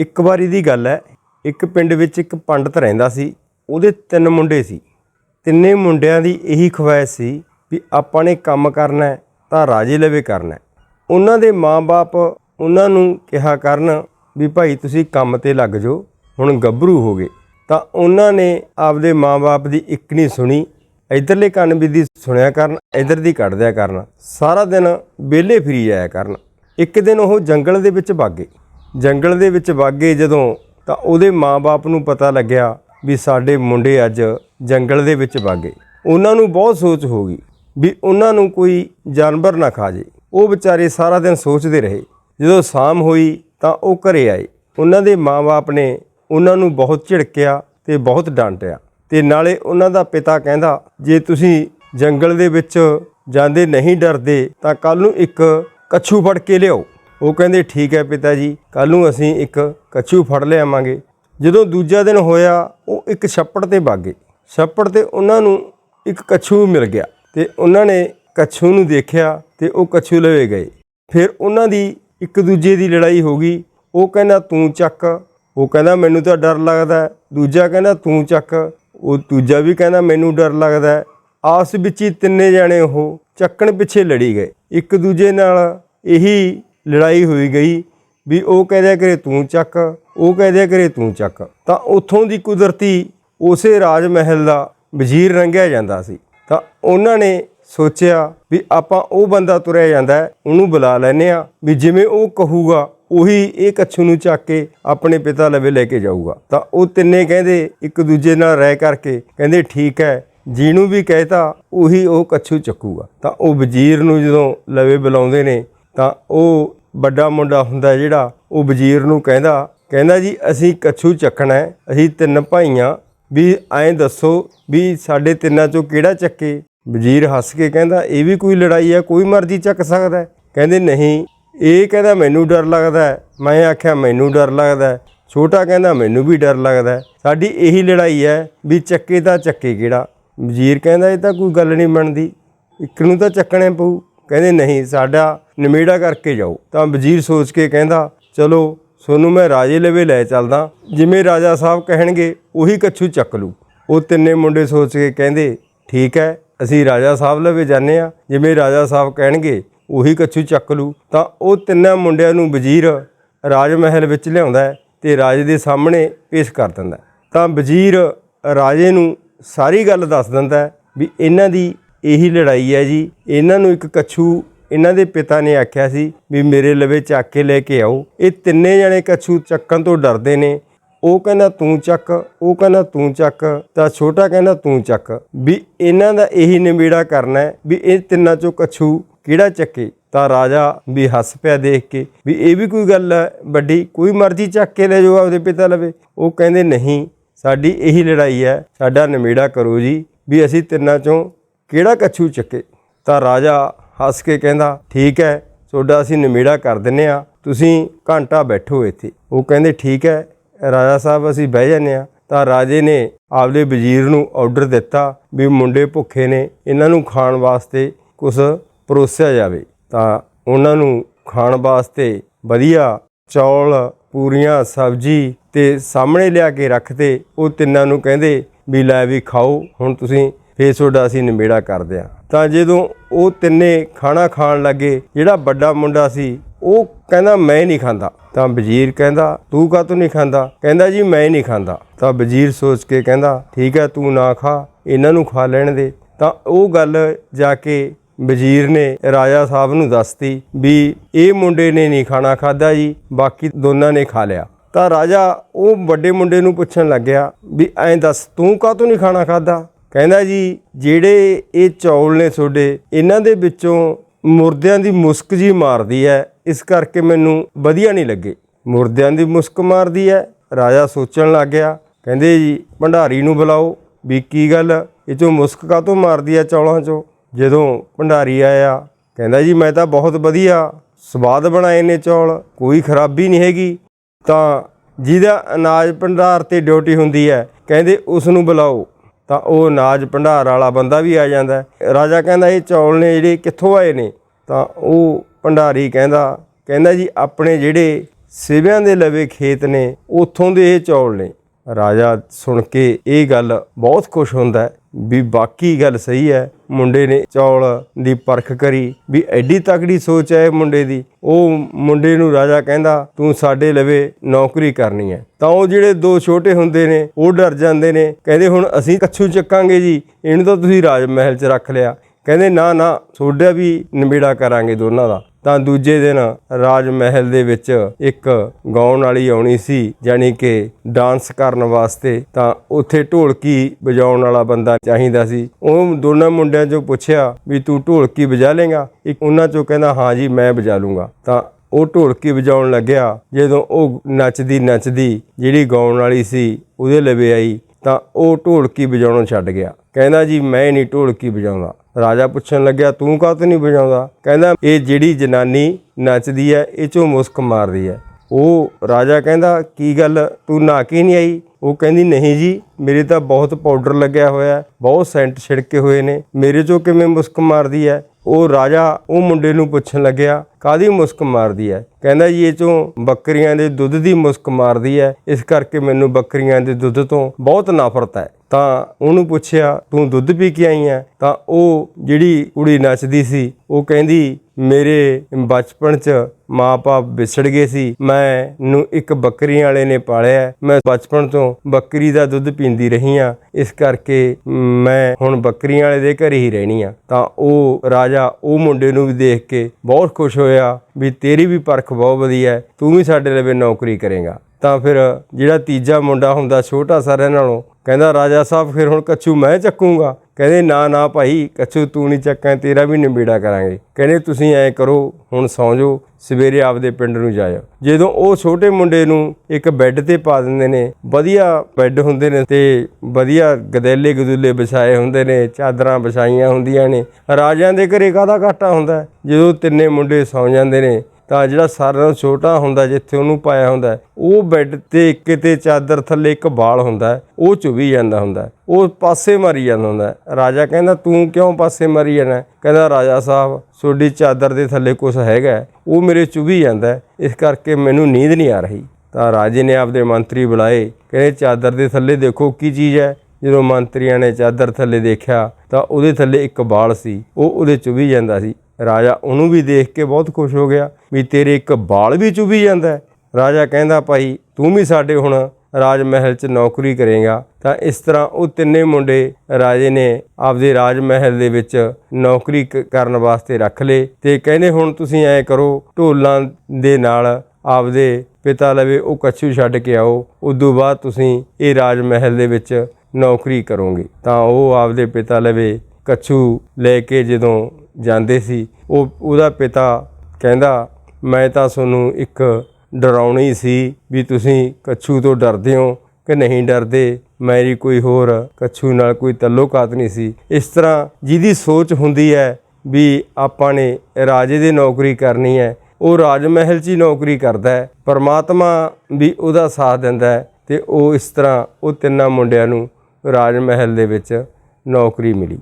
ਇੱਕ ਵਾਰੀ ਦੀ ਗੱਲ ਹੈ, ਇੱਕ ਪਿੰਡ ਵਿੱਚ ਇੱਕ ਪੰਡਤ ਰਹਿੰਦਾ ਸੀ, ਉਹਦੇ ਤਿੰਨ ਮੁੰਡੇ ਸੀ। ਤਿੰਨੇ ਮੁੰਡਿਆਂ ਦੀ ਇਹੀ ਖਵਾਇਸ਼ ਸੀ ਵੀ ਆਪਾਂ ਨੇ ਕੰਮ ਕਰਨਾ ਹੈ, ਤਾਂ ਰਾਜੇ ਲਵੇ ਕਰਨਾ ਹੈ। ਉਹਨਾਂ ਦੇ ਮਾਪੇ ਉਹਨਾਂ ਨੂੰ ਕਿਹਾ ਕਰਨ ਵੀ ਭਾਈ ਤੁਸੀਂ ਕੰਮ ਤੇ ਲੱਗ ਜਾਓ, ਹੁਣ ਗੱਭਰੂ ਹੋ ਗਏ। ਤਾਂ ਉਹਨਾਂ ਨੇ ਆਪਦੇ ਮਾਪੇ ਦੀ ਇੱਕ ਨਹੀਂ ਸੁਣੀ, ਇਧਰਲੇ ਕੰਨ ਵੀ ਦੀ ਸੁਣਿਆ ਕਰਨ, ਇਧਰ ਦੀ ਕੱਢ ਦਿਆ ਕਰਨ। ਸਾਰਾ ਦਿਨ ਵਿਹਲੇ ਫਿਰੀ ਜਾਇਆ ਕਰਨ। ਇੱਕ ਦਿਨ ਉਹ ਜੰਗਲ ਦੇ ਵਿੱਚ ਵਾਗੇ ਜੰਗਲ ਦੇ ਵਿੱਚ ਵਾਗੇ ਜਦੋਂ, ਤਾਂ ਉਹਦੇ ਮਾਪੇ ਨੂੰ ਪਤਾ ਲੱਗਿਆ ਵੀ ਸਾਡੇ ਮੁੰਡੇ ਅੱਜ ਜੰਗਲ ਦੇ ਵਿੱਚ ਵਾਗੇ। ਉਹਨਾਂ ਨੂੰ ਬਹੁਤ ਸੋਚ ਹੋ ਗਈ ਵੀ ਉਹਨਾਂ ਨੂੰ ਕੋਈ ਜਾਨਵਰ ਨਾ ਖਾ ਜੇ। ਉਹ ਵਿਚਾਰੇ ਸਾਰਾ ਦਿਨ ਸੋਚਦੇ ਰਹੇ। ਜਦੋਂ ਸ਼ਾਮ ਹੋਈ, ਤਾਂ ਉਹ ਘਰੇ ਆਏ। ਉਹਨਾਂ ਦੇ ਮਾਪੇ ਨੇ ਉਹਨਾਂ ਨੂੰ ਬਹੁਤ ਝਿੜਕਿਆ ਤੇ ਬਹੁਤ ਡਾਂਟਿਆ। ਤੇ ਨਾਲੇ ਉਹਨਾਂ ਦਾ ਪਿਤਾ ਕਹਿੰਦਾ, ਜੇ ਤੁਸੀਂ ਜੰਗਲ ਦੇ ਵਿੱਚ ਜਾਂਦੇ ਨਹੀਂ ਡਰਦੇ, ਤਾਂ ਕੱਲ ਨੂੰ ਇੱਕ ਕੱਛੂ ਫੜ ਕੇ ਲਿਆਓ। ਉਹ ਕਹਿੰਦੇ, ਠੀਕ ਹੈ ਪਿਤਾ ਜੀ ਕੱਲ ਨੂੰ ਅਸੀਂ ਇੱਕ ਕੱਛੂ ਫੜ ਲਿਆਵਾਂਗੇ। ਜਦੋਂ ਦੂਜਾ ਦਿਨ ਹੋਇਆ, ਉਹ ਇੱਕ ਛੱਪੜ ਤੇ ਬਾਗੇ ਛੱਪੜ ਤੇ ਉਹਨਾਂ ਨੂੰ ਇੱਕ ਕੱਛੂ ਮਿਲ ਗਿਆ ਤੇ ਉਹਨਾਂ ਨੇ ਕੱਛੂ ਨੂੰ ਦੇਖਿਆ ਤੇ ਉਹ ਕੱਛੂ ਲਵੇ ਗਏ। ਫਿਰ ਉਹਨਾਂ ਦੀ ਇੱਕ ਦੂਜੇ ਦੀ ਲੜਾਈ ਹੋ ਗਈ। ਉਹ ਕਹਿੰਦਾ, ਤੂੰ ਚੱਕ। ਉਹ ਕਹਿੰਦਾ, ਮੈਨੂੰ ਤਾਂ ਡਰ ਲੱਗਦਾ ਦੂਜਾ ਕਹਿੰਦਾ, ਤੂੰ ਚੱਕ। ਉਹ ਦੂਜਾ ਵੀ ਕਹਿੰਦਾ, ਮੈਨੂੰ ਡਰ ਲੱਗਦਾ ਆਪਸ ਵਿੱਚ ਹੀ ਤਿੰਨੇ ਜਾਣੇ ਉਹ ਚੱਕਣ ਪਿੱਛੇ ਲੜੀ ਗਏ। ਇੱਕ ਦੂਜੇ ਨਾਲ ਇਹੀ ਲੜਾਈ ਹੋਈ ਗਈ ਵੀ ਉਹ ਕਹਿ ਦਿਆ ਕਰੇ ਤੂੰ ਚੱਕ, ਉਹ ਕਹਿ ਦਿਆ ਕਰੇ ਤੂੰ ਚੱਕ। ਤਾਂ ਉੱਥੋਂ ਦੀ ਕੁਦਰਤੀ ਉਸੇ ਰਾਜ ਮਹਿਲ ਦਾ ਵਜ਼ੀਰ ਰੰਗਿਆ ਜਾਂਦਾ ਸੀ। ਤਾਂ ਉਹਨਾਂ ਨੇ ਸੋਚਿਆ ਵੀ ਆਪਾਂ ਉਹ ਬੰਦਾ ਤੁਰਿਆ ਜਾਂਦਾ ਉਹਨੂੰ ਬੁਲਾ ਲੈਨੇ ਆ ਵੀ ਜਿਵੇਂ ਉਹ ਕਹੂਗਾ, ਉਹੀ ਇਹ ਕੱਛੂ ਨੂੰ ਚੱਕ ਕੇ ਆਪਣੇ ਪਿਤਾ ਲਵੇ ਲੈ ਕੇ ਜਾਊਗਾ। ਤਾਂ ਉਹ ਤਿੰਨੇ ਕਹਿੰਦੇ ਇੱਕ ਦੂਜੇ ਨਾਲ ਰਹਿ ਕਰਕੇ ਕਹਿੰਦੇ ਠੀਕ ਹੈ, ਜਿਹਨੂੰ ਵੀ ਕਹਿਤਾ ਉਹੀ ਉਹ ਕੱਛੂ ਚੱਕੂਗਾ। ਤਾਂ ਉਹ ਵਜ਼ੀਰ ਨੂੰ ਜਦੋਂ ਲਵੇ ਬੁਲਾਉਂਦੇ ਨੇ ਤਾਂ ਉਹ ਵੱਡਾ ਮੁੰਡਾ ਹੁੰਦਾ ਜਿਹੜਾ ਉਹ ਵਜ਼ੀਰ ਨੂੰ ਕਹਿੰਦਾ ਕਹਿੰਦਾ ਜੀ, ਅਸੀਂ ਕੱਛੂ ਚੱਕਣਾ ਹੈ, ਅਸੀਂ ਤਿੰਨ ਭਾਈਆਂ, ਵੀ ਐਂ ਦੱਸੋ ਵੀ ਸਾਡੇ ਤਿੰਨਾਂ ਚੋਂ ਕਿਹੜਾ ਚੱਕੇ? ਵਜ਼ੀਰ ਹੱਸ ਕੇ ਕਹਿੰਦਾ, ਇਹ ਵੀ ਕੋਈ ਲੜਾਈ ਹੈ, ਕੋਈ ਮਰਜ਼ੀ ਚੱਕ ਸਕਦਾ ਕਹਿੰਦੇ, ਨਹੀਂ, ਇਹ ਕਹਿੰਦਾ, ਮੈਨੂੰ ਡਰ ਲੱਗਦਾ ਮੈਂ ਆਖਿਆ, ਮੈਨੂੰ ਡਰ ਲੱਗਦਾ ਛੋਟਾ ਕਹਿੰਦਾ, ਮੈਨੂੰ ਵੀ ਡਰ ਲੱਗਦਾ ਸਾਡੀ ਇਹੀ ਲੜਾਈ ਹੈ ਵੀ ਚੱਕੇ ਤਾਂ ਚੱਕੇ ਕਿਹੜਾ? ਵਜ਼ੀਰ ਕਹਿੰਦਾ, ਇਹ ਤਾਂ ਕੋਈ ਗੱਲ ਨਹੀਂ ਬਣਦੀ। ਇੱਕ ਨੂੰ ਤਾਂ ਚੱਕਣੇ ਪਊ। ਕਹਿੰਦੇ ਨਹੀਂ, ਸਾਡਾ ਨਿਮੇੜਾ ਕਰਕੇ ਜਾਓ। ਤਾਂ ਵਜ਼ੀਰ ਸੋਚ ਕੇ ਕਹਿੰਦਾ, ਚਲੋ, ਸੋਨੂੰ ਮੈਂ ਰਾਜੇ ਲਵੇ ਲੈ ਚੱਲਦਾ। ਜਿਵੇਂ ਰਾਜਾ ਸਾਹਿਬ ਕਹਿਣਗੇ, ਉਹੀ ਕੱਛੂ ਚੱਕ ਲੂ। ਉਹ ਤਿੰਨੇ ਮੁੰਡੇ ਸੋਚ ਕੇ ਕਹਿੰਦੇ, ਠੀਕ ਹੈ, ਅਸੀਂ ਰਾਜਾ ਸਾਹਿਬ ਲਵੇ ਜਾਂਦੇ ਆ ਜਿਵੇਂ ਰਾਜਾ ਸਾਹਿਬ ਕਹਿਣਗੇ, ਉਹੀ ਕੱਛੂ ਚੱਕ ਲੂ। ਤਾਂ ਉਹ ਤਿੰਨਾਂ ਮੁੰਡਿਆਂ ਨੂੰ ਵਜ਼ੀਰ ਰਾਜ ਮਹਿਲ ਵਿੱਚ ਲਿਆਉਂਦਾ ਹੈ ਤੇ ਰਾਜੇ ਦੇ ਸਾਹਮਣੇ ਪੇਸ਼ ਕਰ ਦਿੰਦਾ ਤਾਂ ਵਜ਼ੀਰ ਰਾਜੇ ਨੂੰ ਸਾਰੀ ਗੱਲ ਦੱਸ ਦਿੰਦਾ ਵੀ ਇਹਨਾਂ ਦੀ ਇਹੀ ਲੜਾਈ ਹੈ ਜੀ। ਇਹਨਾਂ ਨੂੰ ਇੱਕ ਕੱਛੂ ਇਹਨਾਂ ਦੇ ਪਿਤਾ ਨੇ ਆਖਿਆ ਸੀ ਵੀ ਮੇਰੇ ਲਵੇ ਚੱਕ ਕੇ ਲੈ ਕੇ ਆਓ। ਇਹ ਤਿੰਨੇ ਜਣੇ ਕੱਛੂ ਚੱਕਣ ਤੋਂ ਡਰਦੇ ਨੇ। ਉਹ ਕਹਿੰਦਾ, ਤੂੰ ਚੱਕ, ਉਹ ਕਹਿੰਦਾ, ਤੂੰ ਚੱਕ। ਤਾਂ ਛੋਟਾ ਕਹਿੰਦਾ, ਤੂੰ ਚੱਕ। ਵੀ ਇਹਨਾਂ ਦਾ ਇਹੀ ਨਿਬੇੜਾ ਕਰਨਾ ਵੀ ਇਹ ਤਿੰਨਾਂ ਚੋਂ ਕੱਛੂ ਕਿਹੜਾ ਚੱਕੇ? ਤਾਂ ਰਾਜਾ ਵੀ ਹੱਸ ਪਿਆ ਦੇਖ ਕੇ ਵੀ ਇਹ ਵੀ ਕੋਈ ਗੱਲ ਹੈ ਵੱਡੀ, ਕੋਈ ਮਰਜ਼ੀ ਚੱਕ ਕੇ ਲੈ ਜਾਓ ਆਪਦੇ ਪਿਤਾ ਲਵੇ। ਉਹ ਕਹਿੰਦੇ, ਨਹੀਂ, ਸਾਡੀ ਇਹੀ ਲੜਾਈ ਹੈ, ਸਾਡਾ ਨਿਬੇੜਾ ਕਰੋ ਜੀ ਵੀ ਅਸੀਂ ਤਿੰਨਾਂ ਚੋਂ ਕਿਹੜਾ ਕੱਛੂ ਚੱਕੇ? ਤਾਂ ਰਾਜਾ ਹੱਸ ਕੇ ਕਹਿੰਦਾ, ਠੀਕ ਹੈ, ਤੁਹਾਡਾ ਅਸੀਂ ਨਿਬੇੜਾ ਕਰ ਦਿੰਨੇ ਆ। ਤੁਸੀਂ ਘੰਟਾ ਬੈਠੋ ਇੱਥੇ। ਉਹ ਕਹਿੰਦੇ, ਠੀਕ ਹੈ, ਰਾਜਾ ਸਾਹਿਬ, ਅਸੀਂ ਬਹਿ ਜਾਂਦੇ ਆ। ਤਾਂ ਰਾਜੇ ਨੇ ਆਪਦੇ ਵਜ਼ੀਰ ਨੂੰ ਆਰਡਰ ਦਿੱਤਾ ਵੀ ਮੁੰਡੇ ਭੁੱਖੇ ਨੇ, ਇਹਨਾਂ ਨੂੰ ਖਾਣ ਵਾਸਤੇ ਕੁਝ ਪਰੋਸਿਆ ਜਾਵੇ। ਤਾਂ ਉਹਨਾਂ ਨੂੰ ਖਾਣ ਵਾਸਤੇ ਵਧੀਆ ਚੌਲ, ਪੂਰੀਆਂ, ਸਬਜ਼ੀ ਤੇ ਸਾਹਮਣੇ ਲਿਆ ਕੇ ਰੱਖਦੇ ਉਹ ਤਿੰਨਾਂ ਨੂੰ ਕਹਿੰਦੇ ਵੀ, ਲੈ ਵੀ ਖਾਓ, ਹੁਣ ਤੁਸੀਂ ਫੇਰ ਤੁਹਾਡਾ ਅਸੀਂ ਨਿਬੇੜਾ ਕਰਦੇ ਆ ਤਾਂ ਜਦੋਂ ਉਹ ਤਿੰਨੇ ਖਾਣਾ ਖਾਣ ਲੱਗੇ, ਜਿਹੜਾ ਵੱਡਾ ਮੁੰਡਾ ਸੀ, ਉਹ ਕਹਿੰਦਾ, ਮੈਂ ਨਹੀਂ ਖਾਂਦਾ। ਤਾਂ ਵਜ਼ੀਰ ਕਹਿੰਦਾ, ਤੂੰ ਕਾਹਤੋਂ ਨਹੀਂ ਖਾਂਦਾ? ਕਹਿੰਦਾ, ਜੀ, ਮੈਂ ਨਹੀਂ ਖਾਂਦਾ। ਤਾਂ ਵਜ਼ੀਰ ਸੋਚ ਕੇ ਕਹਿੰਦਾ, ਠੀਕ ਹੈ, ਤੂੰ ਨਾ ਖਾ, ਇਹਨਾਂ ਨੂੰ ਖਾ ਲੈਣ ਦੇ। ਤਾਂ ਉਹ ਗੱਲ ਜਾ ਕੇ ਵਜ਼ੀਰ ਨੇ ਰਾਜਾ ਸਾਹਿਬ ਨੂੰ ਦੱਸਤੀ ਵੀ ਇਹ ਮੁੰਡੇ ਨੇ ਨਹੀਂ ਖਾਣਾ ਖਾਦਾ ਜੀ, ਬਾਕੀ ਦੋਨਾਂ ਨੇ ਖਾ ਲਿਆ। ਤਾਂ ਰਾਜਾ ਉਹ ਵੱਡੇ ਮੁੰਡੇ ਨੂੰ ਪੁੱਛਣ ਲੱਗਿਆ ਵੀ, ਐਂ ਦੱਸ, ਤੂੰ ਕਾਹਤੋਂ ਨਹੀਂ ਖਾਣਾ ਖਾਦਾ ਕਹਿੰਦਾ ਜੀ, ਜਿਹੜੇ ਇਹ ਚੌਲ ਨੇ ਤੁਹਾਡੇ, ਇਹਨਾਂ ਦੇ ਵਿੱਚੋਂ ਮੁਰਦਿਆਂ ਦੀ ਮੁਸਕ ਜੀ ਮਾਰਦੀ ਹੈ ਇਸ ਕਰਕੇ ਮੈਨੂੰ ਵਧੀਆ ਨਹੀਂ ਲੱਗੇ। ਮੁਰਦਿਆਂ ਦੀ ਮੁਸਕ ਮਾਰਦੀ ਹੈ ਰਾਜਾ ਸੋਚਣ ਲੱਗ ਗਿਆ। ਕਹਿੰਦੇ ਜੀ, ਭੰਡਾਰੀ ਨੂੰ ਬੁਲਾਓ। ਵੀ ਕੀ ਗੱਲ, ਇਹ ਚੋਂ ਮੁਸਕ ਕਾਹਤੋਂ ਮਾਰਦੀ ਹੈ ਚੌਲਾਂ ਚੋਂ? ਜਦੋਂ ਭੰਡਾਰੀ ਆਇਆ, ਕਹਿੰਦਾ ਜੀ, ਮੈਂ ਤਾਂ ਬਹੁਤ ਵਧੀਆ ਸਵਾਦ ਬਣਾਏ ਨੇ ਚੌਲ, ਕੋਈ ਖਰਾਬੀ ਨਹੀਂ ਹੈਗੀ। ਤਾਂ ਜਿਹਦਾ ਅਨਾਜ ਭੰਡਾਰ ਤੇ ਡਿਊਟੀ ਹੁੰਦੀ ਹੈ ਕਹਿੰਦੇ ਉਸ ਨੂੰ ਬੁਲਾਓ। ਤਾਂ ਉਹ ਅਨਾਜ ਭੰਡਾਰ ਵਾਲਾ ਬੰਦਾ ਵੀ ਆ ਜਾਂਦਾ। ਰਾਜਾ ਕਹਿੰਦਾ, ਇਹ ਚੌਲ ਨੇ ਜਿਹੜੇ, ਕਿੱਥੋਂ ਆਏ ਨੇ? ਤਾਂ ਉਹ ਭੰਡਾਰੀ ਕਹਿੰਦਾ ਕਹਿੰਦਾ ਜੀ, ਆਪਣੇ ਜਿਹੜੇ ਸਿਵਿਆਂ ਦੇ ਲਵੇ ਖੇਤ ਨੇ, ਉੱਥੋਂ ਦੇ ਇਹ ਚੌਲ ਨੇ। ਰਾਜਾ ਸੁਣ ਕੇ ਇਹ ਗੱਲ ਬਹੁਤ ਖੁਸ਼ ਹੁੰਦਾ ਵੀ ਬਾਕੀ ਗੱਲ ਸਹੀ ਹੈ। ਮੁੰਡੇ ਨੇ ਚੌਲ ਦੀ ਪਰਖ ਕਰੀ। ਵੀ ਐਡੀ ਤਕੜੀ ਸੋਚ ਹੈ ਮੁੰਡੇ ਦੀ। ਉਹ ਮੁੰਡੇ ਨੂੰ ਰਾਜਾ ਕਹਿੰਦਾ, ਤੂੰ ਸਾਡੇ ਲਵੇ ਨੌਕਰੀ ਕਰਨੀ ਹੈ। ਤਾਂ ਉਹ ਜਿਹੜੇ ਦੋ ਛੋਟੇ ਹੁੰਦੇ ਨੇ, ਉਹ ਡਰ ਜਾਂਦੇ ਨੇ। ਕਹਿੰਦੇ, ਹੁਣ ਅਸੀਂ ਕੱਛੂ ਚੱਕਾਂਗੇ ਜੀ। ਇਹਨੂੰ ਤਾਂ ਤੁਸੀਂ ਰਾਜ ਮਹਿਲ 'ਚ ਰੱਖ ਲਿਆ। ਕਹਿੰਦੇ, ਨਾ ਨਾ ਤੁਹਾਡਾ ਵੀ ਨਿਬੇੜਾ ਕਰਾਂਗੇ ਦੋਨਾਂ ਦਾ। ਤਾਂ ਦੂਜੇ ਦਿਨ ਰਾਜ ਮਹਿਲ ਦੇ ਵਿੱਚ ਇੱਕ ਗਾਉਣ ਵਾਲੀ ਆਉਣੀ ਸੀ, ਯਾਨੀ ਕਿ ਡਾਂਸ ਕਰਨ ਵਾਸਤੇ। ਤਾਂ ਉੱਥੇ ਢੋਲਕੀ ਵਜਾਉਣ ਵਾਲਾ ਬੰਦਾ ਚਾਹੀਦਾ ਸੀ। ਉਹ ਦੋਨਾਂ ਮੁੰਡਿਆਂ ਚੋਂ ਪੁੱਛਿਆ ਵੀ ਤੂੰ ਢੋਲਕੀ ਵਜਾ ਲੇਗਾ? ਇੱਕ ਉਹਨਾਂ ਚੋਂ ਕਹਿੰਦਾ, ਹਾਂ ਜੀ, ਮੈਂ ਵਜਾ ਲੂੰਗਾ। ਤਾਂ ਉਹ ਢੋਲਕੀ ਵਜਾਉਣ ਲੱਗਿਆ। ਜਦੋਂ ਉਹ ਨੱਚਦੀ ਨੱਚਦੀ ਜਿਹੜੀ ਗਾਉਣ ਵਾਲੀ ਸੀ, ਉਹਦੇ ਲਵੇ ਆਈ। ਤਾਂ ਉਹ ਢੋਲਕੀ ਵਜਾਉਣੋਂ ਛੱਡ ਗਿਆ। ਕਹਿੰਦਾ, ਜੀ, ਮੈਂ ਨਹੀਂ ਢੋਲਕੀ ਵਜਾਉਂਦਾ। ਰਾਜਾ ਪੁੱਛਣ ਲੱਗਿਆ, ਤੂੰ ਕਾਹ ਤੋਂ ਨਹੀਂ ਵਜਾਉਂਦਾ? ਕਹਿੰਦਾ, ਇਹ ਜਿਹੜੀ ਜਨਾਨੀ ਨੱਚਦੀ ਹੈ, ਇਹ ਚੋਂ ਮੁਸਕ ਮਾਰਦੀ ਹੈ। ਉਹ ਰਾਜਾ ਕਹਿੰਦਾ, ਕੀ ਗੱਲ, ਤੂੰ ਨਹਾ ਕੇ ਨਹੀਂ ਆਈ? ਉਹ ਕਹਿੰਦੀ, ਨਹੀਂ ਜੀ, ਮੇਰੇ ਤਾਂ ਬਹੁਤ ਪਾਊਡਰ ਲੱਗਿਆ ਹੋਇਆ ਬਹੁਤ ਸੈਂਟ ਛਿੜਕੇ ਹੋਏ ਨੇ, ਮੇਰੇ ਚੋਂ ਕਿਵੇਂ ਮੁਸਕ ਮਾਰਦੀ ਹੈ? ਉਹ ਰਾਜਾ ਉਹ ਮੁੰਡੇ ਨੂੰ ਪੁੱਛਣ ਲੱਗਿਆ ਕਾਦੀ ਮੁਸਕ ਮਾਰਦੀ ਹੈ ਕਹਿੰਦਾ, ਜੀ, ਇਹ ਚੋਂ ਬੱਕਰੀਆਂ ਦੇ ਦੁੱਧ ਦੀ ਮੁਸਕ ਮਾਰਦੀ ਹੈ ਇਸ ਕਰਕੇ ਮੈਨੂੰ ਬੱਕਰੀਆਂ ਦੇ ਦੁੱਧ ਤੋਂ ਬਹੁਤ ਨਫ਼ਰਤ ਹੈ ਤਾਂ ਉਹਨੂੰ ਪੁੱਛਿਆ, ਤੂੰ ਦੁੱਧ ਪੀ ਕੇ ਆਈ ਹੈ ਤਾਂ ਉਹ ਜਿਹੜੀ ਕੁੜੀ ਨੱਚਦੀ ਸੀ, ਉਹ ਕਹਿੰਦੀ ਮੇਰੇ ਬਚਪਨ 'ਚ ਮਾਪੇ ਵਿਛੜ ਗਏ ਸੀ। ਮੈਂ ਨੂੰ ਇੱਕ ਬੱਕਰੀ ਵਾਲੇ ਨੇ ਪਾਲਿਆ। ਮੈਂ ਬਚਪਨ ਤੋਂ ਬੱਕਰੀ ਦਾ ਦੁੱਧ ਪੀਂਦੀ ਰਹੀ ਆ। ਇਸ ਕਰਕੇ ਮੈਂ ਹੁਣ ਬੱਕਰੀ ਵਾਲੇ ਦੇ ਘਰ ਹੀ ਰਹਿਣੀ ਆ। ਤਾਂ ਉਹ ਰਾਜਾ, ਉਹ ਮੁੰਡੇ ਨੂੰ ਵੀ ਦੇਖ ਕੇ ਬਹੁਤ ਖੁਸ਼ ਹੋਇਆ ਵੀ ਤੇਰੀ ਵੀ ਪਰਖ ਬਹੁਤ ਵਧੀਆ ਤੂੰ ਵੀ ਸਾਡੇ ਲਵੇ ਨੌਕਰੀ ਕਰੇਗਾ। ਤਾਂ ਫਿਰ ਜਿਹੜਾ ਤੀਜਾ ਮੁੰਡਾ ਹੁੰਦਾ, ਛੋਟਾ ਸਾਰਿਆਂ ਨਾਲੋਂ, ਕਹਿੰਦਾ, ਰਾਜਾ ਸਾਹਿਬ, ਫਿਰ ਹੁਣ ਕੱਛੂ ਮੈਂ ਚੱਕੂੰਗਾ? ਕਹਿੰਦੇ, ਨਾ ਨਾ ਭਾਈ, ਕੱਛੂ ਤੂੰ ਨਹੀਂ ਚੱਕਾਂ ਤੇਰਾ ਵੀ ਨਿਬੇੜਾ ਕਰਾਂਗੇ। ਕਹਿੰਦੇ, ਤੁਸੀਂ ਐ ਕਰੋ, ਹੁਣ ਸੌਂ ਜਾਓ, ਸਵੇਰੇ ਆਪਦੇ ਪਿੰਡ ਨੂੰ ਜਾਇਓ। ਜਦੋਂ ਉਹ ਛੋਟੇ ਮੁੰਡੇ ਨੂੰ ਇੱਕ ਬੈੱਡ ਤੇ ਪਾ ਦਿੰਦੇ ਨੇ, ਵਧੀਆ ਬੈੱਡ ਹੁੰਦੇ ਨੇ ਤੇ ਵਧੀਆ ਗਦੈਲੇ ਗਦੂਲੇ ਵਿਛਾਏ ਹੁੰਦੇ ਨੇ, ਚਾਦਰਾਂ ਵਿਛਾਈਆਂ ਹੁੰਦੀਆਂ ਨੇ। ਰਾਜਿਆਂ ਦੇ ਘਰੇ ਕਾਹਦਾ ਘਾਟਾ ਹੁੰਦਾ? ਜਦੋਂ ਤਿੰਨੇ ਮੁੰਡੇ ਸੌਂ ਜਾਂਦੇ ਨੇ ਤਾਂ ਜਿਹੜਾ ਸਾਰਿਆਂ ਨਾਲੋਂ ਛੋਟਾ ਹੁੰਦਾ ਜਿੱਥੇ ਉਹਨੂੰ ਪਾਇਆ ਹੁੰਦਾ ਉਹ ਬੈੱਡ ਤੇ ਕਿਤੇ ਚਾਦਰ ਥੱਲੇ ਇੱਕ ਬਾਲ ਹੁੰਦਾ ਉਹ ਚੁਭੀ ਜਾਂਦਾ ਹੁੰਦਾ ਉਹ ਪਾਸੇ ਮਾਰੀ ਜਾਂਦਾ ਹੁੰਦਾ ਰਾਜਾ ਕਹਿੰਦਾ, ਤੂੰ ਕਿਉਂ ਪਾਸੇ ਮਾਰੀ ਜਾਂਦਾ ਕਹਿੰਦਾ, ਰਾਜਾ ਸਾਹਿਬ, ਤੁਹਾਡੀ ਚਾਦਰ ਦੇ ਥੱਲੇ ਕੁਝ ਹੈਗਾ ਉਹ ਮੇਰੇ ਚੁਭੀ ਜਾਂਦਾ ਇਸ ਕਰਕੇ ਮੈਨੂੰ ਨੀਂਦ ਨਹੀਂ ਆ ਰਹੀ। ਤਾਂ ਰਾਜੇ ਨੇ ਆਪਦੇ ਮੰਤਰੀ ਬੁਲਾਏ, ਕਹਿੰਦੇ, ਚਾਦਰ ਦੇ ਥੱਲੇ ਦੇਖੋ ਕੀ ਚੀਜ਼ ਹੈ। ਜਦੋਂ ਮੰਤਰੀਆਂ ਨੇ ਚਾਦਰ ਥੱਲੇ ਦੇਖਿਆ, ਤਾਂ ਉਹਦੇ ਥੱਲੇ ਇੱਕ ਬਾਲ ਸੀ, ਉਹ ਉਹਦੇ ਚੁਭੀ ਜਾਂਦਾ ਸੀ। ਰਾਜਾ ਉਹਨੂੰ ਵੀ ਦੇਖ ਕੇ ਬਹੁਤ ਖੁਸ਼ ਹੋ ਗਿਆ ਵੀ ਤੇਰੇ ਇੱਕ ਬਾਲ ਵੀ ਚੁਭੀ ਜਾਂਦਾ ਰਾਜਾ ਕਹਿੰਦਾ, ਭਾਈ, ਤੂੰ ਵੀ ਸਾਡੇ ਹੁਣ ਰਾਜ ਮਹਿਲ 'ਚ ਨੌਕਰੀ ਕਰੇਗਾ। ਤਾਂ ਇਸ ਤਰ੍ਹਾਂ ਉਹ ਤਿੰਨੇ ਮੁੰਡੇ ਰਾਜੇ ਨੇ ਆਪਦੇ ਰਾਜ ਮਹਿਲ ਦੇ ਵਿੱਚ ਨੌਕਰੀ ਕ- ਕਰਨ ਵਾਸਤੇ ਰੱਖ ਲਏ ਤੇ ਕਹਿੰਦੇ, ਹੁਣ ਤੁਸੀਂ ਐ ਕਰੋ, ਢੋਲਾਂ ਦੇ ਨਾਲ ਆਪਦੇ ਪਿਤਾ ਲਵੇ, ਉਹ ਕੱਛੂ ਛੱਡ ਕੇ ਆਓ। ਉਦੋਂ ਬਾਅਦ ਤੁਸੀਂ ਇਹ ਰਾਜ ਮਹਿਲ ਦੇ ਵਿੱਚ ਨੌਕਰੀ ਕਰੋਗੇ। ਤਾਂ ਉਹ ਆਪਦੇ ਪਿਤਾ ਲਵੇ ਕੱਛੂ ਲੈ ਕੇ ਜਦੋਂ ਜਾਂਦੇ ਸੀ। ਉਹ, ਉਹਦਾ ਪਿਤਾ ਕਹਿੰਦਾ, ਮੈਂ ਤਾਂ ਤੁਹਾਨੂੰ ਇੱਕ ਡਰਾਉਣੀ ਸੀ ਵੀ ਤੁਸੀਂ ਕੱਛੂ ਤੋਂ ਡਰਦੇ ਹੋ ਕਿ ਨਹੀਂ ਡਰਦੇ। ਮੇਰੀ ਕੋਈ ਹੋਰ ਕੱਛੂ ਨਾਲ ਕੋਈ ਤੱਲੋਕਾਤ ਨਹੀਂ ਸੀ। ਇਸ ਤਰ੍ਹਾਂ ਜਿਹਦੀ ਸੋਚ ਹੁੰਦੀ ਹੈ ਵੀ ਆਪਾਂ ਨੇ ਰਾਜੇ ਦੀ ਨੌਕਰੀ ਕਰਨੀ ਹੈ, ਉਹ ਰਾਜ ਮਹਿਲ 'ਚ ਹੀ ਨੌਕਰੀ ਕਰਦਾ ਹੈ। ਪਰਮਾਤਮਾ ਵੀ ਉਹਦਾ ਸਾਥ ਦਿੰਦਾ ਹੈ ਤੇ ਉਹ ਇਸ ਤਰ੍ਹਾਂ ਉਹ ਤਿੰਨਾਂ ਮੁੰਡਿਆਂ ਨੂੰ ਰਾਜ ਮਹਿਲ ਦੇ ਵਿੱਚ ਨੌਕਰੀ ਮਿਲੀ।